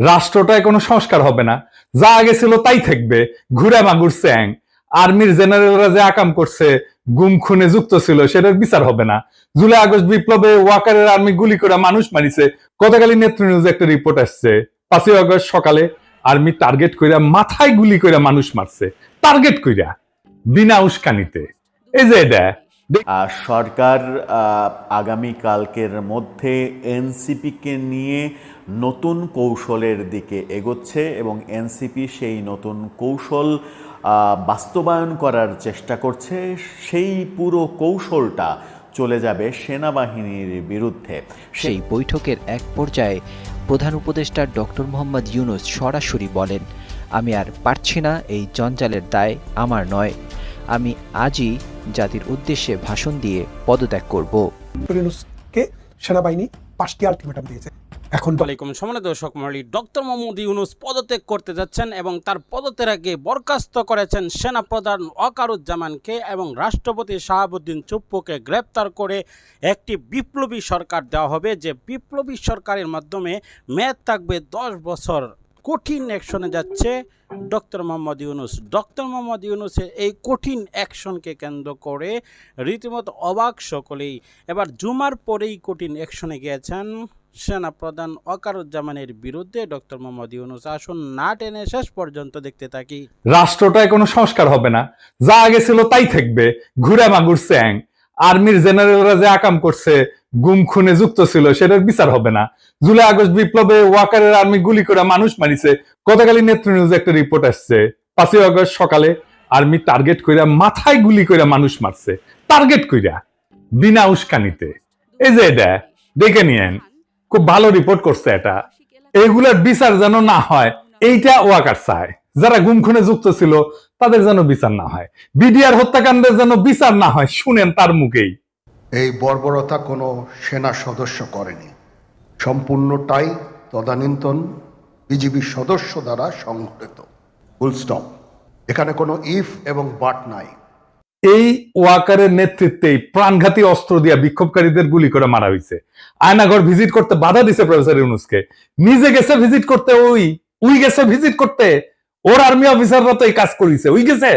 রাষ্ট্রটায় কোনো সংস্কার হবে না। যা আগে ছিল তাই থাকবে। ঘুরে মাগুর স্যাং। আর্মির জেনারেলরা যে আকাম করছে গুম খুনে যুক্ত ছিল সেটার বিচার হবে না। জুলাই আগস্ট বিপ্লবে ওয়াকারের আর্মি গুলি করে মানুষ মারিছে। গতকালই নেত্র নিউজে একটা রিপোর্ট আসছে। পাঁচই আগস্ট সকালে আর্মি টার্গেট কইরা মাথায় গুলি কইরা মানুষ মারছে। টার্গেট কইরা বিনা উস্কানিতে। এই যে এটা। সরকার আহ, আগামীকালকের মধ্যে এনসিপিকে নিয়ে নতুন কৌশলের দিকে এগোচ্ছে এবং এনসিপি সেই নতুন কৌশল বাস্তবায়ন করার চেষ্টা করছে। সেই পুরো কৌশলটা চলে যাবে সেনাবাহিনীর বিরুদ্ধে। সেই বৈঠকের এক পর্যায়ে প্রধান উপদেষ্টা ডক্টর মোহাম্মদ ইউনুস সরাসরি বলেন আমি আর পারছি না এই জঞ্জালের দায় আমার নয়। আমি আজই জাতির উদ্দেশ্যে ভাষণ দিয়ে পদত্যাগ করব। সেনাবাহিনী পাঁচটি আলটিমেটাম দিয়েছে। এখন আলাইকুম সম্মানিত দর্শক মন্ডলী ডক্টর মোহাম্মদ ইউনুস পদত্যাগ করতে যাচ্ছেন এবং তার পদত্যাগে বরখাস্ত করেছেন সেনাপ্রধান ওয়াকারুজ্জামানকে এবং রাষ্ট্রপতি শাহাবুদ্দিন চুপ্পুকে গ্রেপ্তার করে একটি বিপ্লবী সরকার দেওয়া হবে। যে বিপ্লবী সরকারের মাধ্যমে মেয়াদ থাকবে দশ বছর। কঠিন অ্যাকশনে যাচ্ছে ডক্টর মোহাম্মদ ইউনুস। ডক্টর মোহাম্মদ ইউনুসের এই কঠিন অ্যাকশনকে কেন্দ্র করে রীতিমতো অবাক সকলেই। এবার জুমার পরেই কঠিন অ্যাকশনে গিয়েছেন সেনা প্রধান ওয়াকারুজ্জামানের বিরুদ্ধে ডক্টর মোহাম্মদ ইউনুস আসুন না টেনে শেষ পর্যন্ত দেখতে থাকি। রাষ্ট্রটায় কোনো সংস্কার হবে না। যা আগে ছিল তাই থাকবে। ঘুরে মাগুর স্যাং। আর্মির জেনারেলরা যে আকাম করছে, গুম খুনে যুক্ত ছিল, সেটার বিচার হবে না। জুলাই আগস্ট বিপ্লবে ওয়াকারের আর্মি গুলি করে মানুষ মারিছে। গতকালই নেত্র নিউজে একটা রিপোর্ট আসছে। পাঁচই আগস্ট সকালে আর্মি টার্গেট কইরা মাথায় গুলি করে মানুষ মারছে। টার্গেট কইরা। বিনা উস্কানিতে। এই যে এটা, দেখে নিয়েন। খুব ভালো রিপোর্ট করছে এটা। এইগুলার বিচার যেন না হয়, এইটা ওয়াকার চায়। যারা গুম খুনে যুক্ত ছিল, তাদের যেন বিচার না হয়। বিডিআর হত্যাকাণ্ডের যেন বিচার না হয়, শুনেন তার মুখেই। এই বর্বরতা কোনো সেনা সদস্য করেনি। সম্পূর্ণটাই তদানীন্তন বিজিবি সদস্য দ্বারা সংঘটিত। ফুল স্টপ এখানে কোনো ইফ এবং বাট নাই। এই ওয়াকারের নেতৃত্বেই প্রাণঘাতী অস্ত্র দিয়া বিক্ষোভকারীদের গুলি করে মারা হয়েছে আয়নাঘর ভিজিট করতে বাধা দিছে প্রফেসর ইউনুসকে। নিজে গেছে ভিজিট করতে, ওই, উই গেছে ভিজিট করতে। ওর আর্মি অফিসাররা তো এই কাজ করিছে, উই গেছে?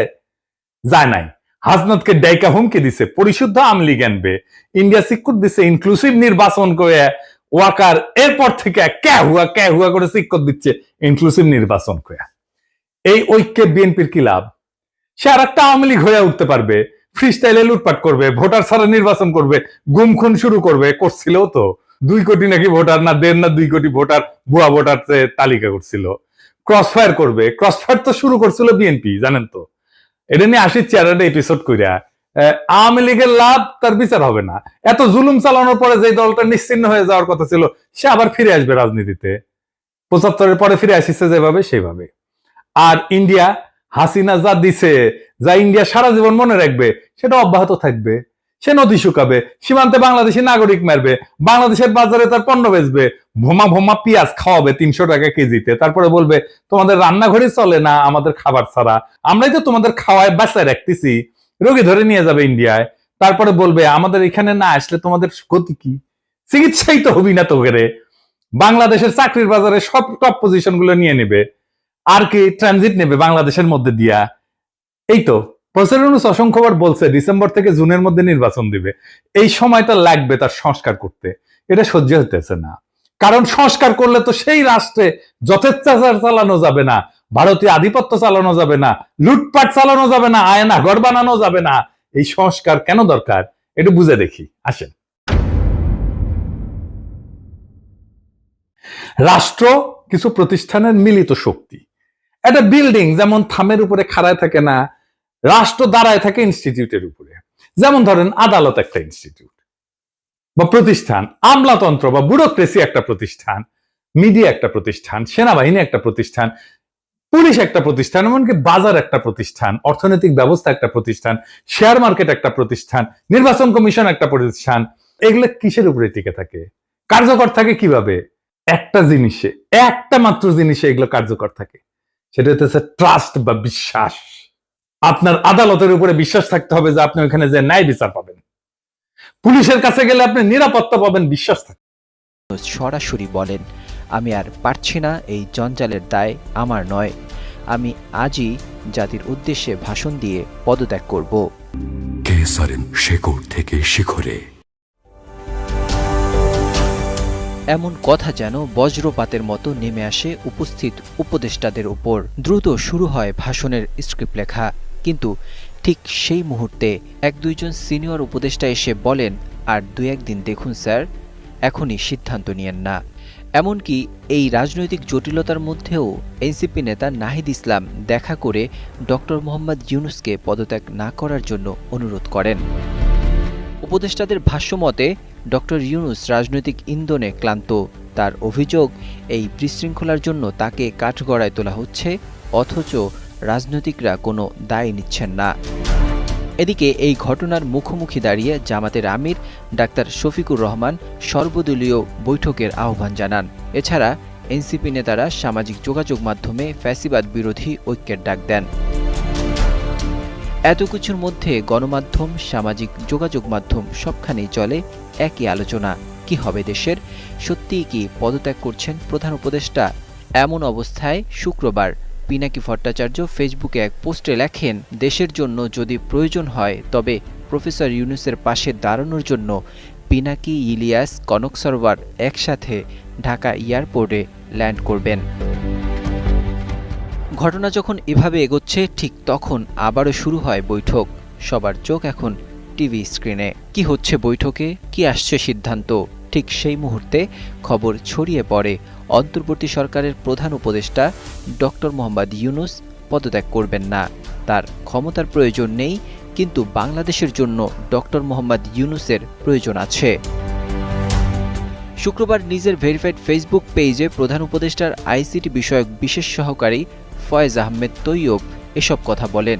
যায় নাই। হাজনাতকে ডাইকা হুমকি দিছে, পরিশুদ্ধ আমলি জ্ঞানবে ইন্ডিয়া সিকুর দিছে ইনক্লুসিভ নির্বাচন করে ওয়াকার এরপর থেকে ক্যা হুয়া ক্যা হুয়া করে সিক্কর দিচ্ছে ইনক্লুসিভ নির্বাচন করে। এই ঐক্যে বিএনপির কি লাভ? সে আর একটা আওয়ামী লীগ হয়ে উঠতে পারবে। ফ্রি স্টাইলে লুটপাট করবে ভোটার ছাড়া নির্বাচন করবে গুম খুন শুরু করবে করছিল তো। দুই কোটি নাকি ভোটার না দেড় না দুই কোটি ভোটার ভুয়া ভোটার তালিকা করছিল। ক্রসফায়ার করবে। ক্রসফায়ার তো শুরু করছিল বিএনপি জানেন তো। এটা নিয়ে আসি চেয়ারের এপিসোড আহ, আওয়ামী লীগের লাভ তার বিচার হবে না। এত জুলুম চালানোর পরে যে দলটা নিশ্চিন্ন হয়ে যাওয়ার কথা ছিল সে আবার ফিরে আসবে রাজনীতিতে। পঁচাত্তরের পরে ফিরে আসিছে যেভাবে সেভাবে। আর ইন্ডিয়া হাসিনা যা দিছে, যা ইন্ডিয়া সারা জীবন মনে রাখবে, সেটা অব্যাহত থাকবে। সে নদী শুকাবে, সীমান্তে বাংলাদেশি নাগরিক মারবে, বাংলাদেশের বাজারে তার পণ্য বেচবে, ভোমা ভোমা পেঁয়াজ খাওয়াবে তিনশো টাকা কেজিতে। তারপরে বলবে, তোমাদের রান্নাঘরে চলে না আমাদের খাবার ছাড়া? আমরাই তো তোমাদের খাওয়ায় বাঁচায় রাখতেছি। রোগী ধরে নিয়ে যাবে ইন্ডিয়ায় তারপরে বলবে, আমাদের এখানে না আসলে তোমাদের ক্ষতি কি? চিকিৎসাই তো হবি না তো বাংলাদেশের চাকরির বাজারে সব টপ পজিশনগুলো নিয়ে নেবে। আর কি ট্রানজিট নেবে বাংলাদেশের মধ্যে দিয়া? এই তো প্রফেসর ইউনূস অসংখ্যবার বলছে, ডিসেম্বর থেকে জুনের মধ্যে নির্বাচন দিবে। এই সময়টা লাগবে তার সংস্কার করতে। এটা সহ্য হতেছে না। কারণ সংস্কার করলে তো সেই রাষ্ট্রে যথেচ্ছাচার চালানো যাবে না, ভারতীয় আধিপত্য চালানো যাবে না, লুটপাট চালানো যাবে না, আয়না ঘর বানানো যাবে না। এই সংস্কার কেন দরকার? একটু বুঝে দেখি। আসেন। রাষ্ট্র কিছু প্রতিষ্ঠানের মিলিত শক্তি। একটা বিল্ডিং যেমন থামের উপরে খাড়ায় থাকে না, রাষ্ট্র দাঁড়ায় থাকে ইনস্টিটিউটের উপরে। যেমন ধরেন আদালত একটা ইনস্টিটিউট বা প্রতিষ্ঠান, আমলাতন্ত্র বা ব্যুরোক্রেসি একটা প্রতিষ্ঠান মিডিয়া একটা প্রতিষ্ঠান, সেনাবাহিনী একটা প্রতিষ্ঠান, পুলিশ একটা প্রতিষ্ঠান, এমনকি বাজার একটা প্রতিষ্ঠান, অর্থনৈতিক ব্যবস্থা একটা প্রতিষ্ঠান শেয়ার মার্কেট একটা প্রতিষ্ঠান, নির্বাচন কমিশন একটা প্রতিষ্ঠান, এগুলো কিসের উপরে টিকে থাকে? কার্যকর থাকে কীভাবে? একটা জিনিসে, একটা মাত্র জিনিসে এগুলো কার্যকর থাকে। সেটা হচ্ছে ট্রাস্ট বা বিশ্বাস। আপনার আদালতের উপরে বিশ্বাস থাকতে হবে যে আপনি ওখানে যে ন্যায় বিচার পাবেন। পুলিশের কাছে গেলে আপনি নিরাপত্তা পাবেন বিশ্বাস থাকবে সরাসরি বলেন আমি আর পারছি না এই জঞ্জালের দায় আমার নয়। আমি আজই জাতির উদ্দেশ্যে ভাষণ দিয়ে পদত্যাগ করব। কেসারেন শেকড় থেকে শিখরে? এমন কথা যেন বজ্রপাতের মতো নেমে আসে উপস্থিত উপদেষ্টাদের উপর। দ্রুত শুরু হয় ভাষণের স্ক্রিপ্ট লেখা। কিন্তু ঠিক সেই মুহূর্তে এক দুইজন সিনিয়র উপদেষ্টা এসে বলেন, আর দু একদিন দেখুন স্যার, এখনই সিদ্ধান্ত নিয়েন না। এমনকি এই রাজনৈতিক জটিলতার মধ্যেও এনসিপি নেতা নাহিদ ইসলাম দেখা করে ডক্টর মোহাম্মদ ইউনুসকে পদত্যাগ না করার জন্য অনুরোধ করেন। উপদেষ্টাদের ভাষ্যমতে ডক্টর ইউনুস রাজনৈতিক ইন্ধনে ক্লান্ত। তার অভিযোগ, এই বিশৃঙ্খলার জন্য তাকে কাঠগড়ায় তোলা হচ্ছে, অথচ রাজনৈতিকরা কোনো দায় নিচ্ছেন না। এদিকে এই ঘটনার মুখোমুখি দাঁড়িয়ে জামাতের আমির ডাক্তার শফিকুর রহমান সর্বদলীয় বৈঠকের আহ্বান জানান। এছাড়া এনসিপি নেতারা সামাজিক যোগাযোগ মাধ্যমে ফ্যাসিবাদ বিরোধী ঐক্যের ডাক দেন। এত কিছুর মধ্যে গণমাধ্যম, সামাজিক যোগাযোগ মাধ্যম সবখানেই চলে একই আলোচনা। কি হবে দেশের? সত্যিই কি পদত্যাগ করছেন প্রধান উপদেষ্টা? এমন অবস্থায় শুক্রবার পিনাকি ভট্টাচার্য ফেসবুকে এক পোস্টে লেখেন, দেশের জন্য যদি প্রয়োজন হয়, তবে প্রফেসর ইউনুসের পাশে দাঁড়ানোর জন্য পিনাকি, ইলিয়াস, কনক সরোয়ার একসাথে ঢাকা এয়ারপোর্টে ল্যান্ড করবেন। ঘটনা যখন এভাবে এগোচ্ছে, ঠিক তখন আবারও শুরু হয় বৈঠক। সবার চোখ এখন টিভি স্ক্রিনে। কি হচ্ছে বৈঠকে? কি আসছে সিদ্ধান্ত? ঠিক সেই মুহূর্তে খবর ছড়িয়ে পড়ে। অন্তর্বর্তী সরকারের প্রধান উপদেষ্টা ডক্টর মোহাম্মদ ইউনুস পদত্যাগ করবেন না। তার ক্ষমতার প্রয়োজন নেই, কিন্তু বাংলাদেশের জন্য ডক্টর মোহাম্মদ ইউনুসের প্রয়োজন আছে। শুক্রবার নিজের ভেরিফাইড ফেসবুক পেজে প্রধান উপদেষ্টার আইসিটি বিষয়ক বিশেষ সহকারী ফয়েজ আহমেদ তৈয়ব এসব কথা বলেন।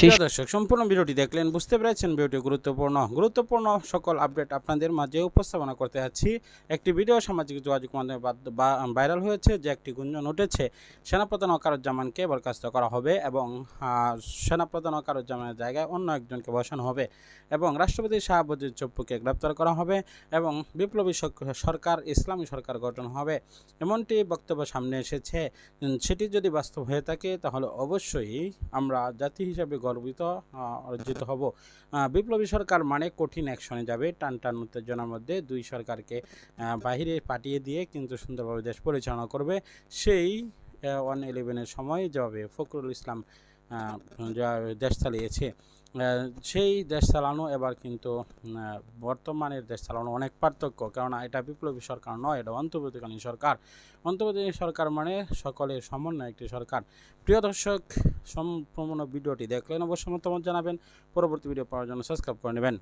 সেই দর্শক, সম্পূর্ণ ভিডিওটি দেখলেন বুঝতে পেরেছেন ভিডিওটি গুরুত্বপূর্ণ। গুরুত্বপূর্ণ সকল আপডেট আপনাদের মাঝে উপস্থাপনা করতে যাচ্ছি। একটি ভিডিও সামাজিক যোগাযোগ মাধ্যমে ভাইরাল হয়েছে, যে একটি গুঞ্জন উঠেছে, সেনাপ্রধান ওকারুজ্জামানকে বরখাস্ত করা হবে এবং সেনাপ্রধান ওকারুজ্জামানের জায়গায় অন্য একজনকে বসানো হবে এবং রাষ্ট্রপতি শাহাবুদ্দিন চপ্পুকে গ্রেপ্তার করা হবে এবং বিপ্লবী সরকার, ইসলামী সরকার গঠন হবে। এমনটি বক্তব্য সামনে এসেছে। সেটি যদি বাস্তব হয়ে থাকে, তাহলে অবশ্যই আমরা জাতি হিসাবে গর্বিত অর্জিত হব। বিপ্লবী সরকার মানে কঠিন অ্যাকশনে যাবে। টান টান উত্তেজনার মধ্যে দুই সরকারকে বাহিরে পাঠিয়ে দিয়ে কিন্তু সুন্দরভাবে দেশ পরিচালনা করবে। সেই ওয়ান ইলেভেনের সময় যাবে ফখরুল ইসলাম দেশ চালিয়েছে। সেই দেশ চালানো এবার কিন্তু বর্তমানের দেশ চালানো অনেক পার্থক্য। কেননা এটা বিপ্লবী সরকার নয়, এটা অন্তর্বর্তীকালীন সরকার। অন্তর্বর্তীকালীন সরকার মানে সকলের সমন্বয় একটি সরকার। প্রিয় দর্শক, সম্পূর্ণ ভিডিওটি দেখলেন, অবশ্যই মতামত জানাবেন। পরবর্তী ভিডিও পাওয়ার জন্য সাবস্ক্রাইব করে নেবেন।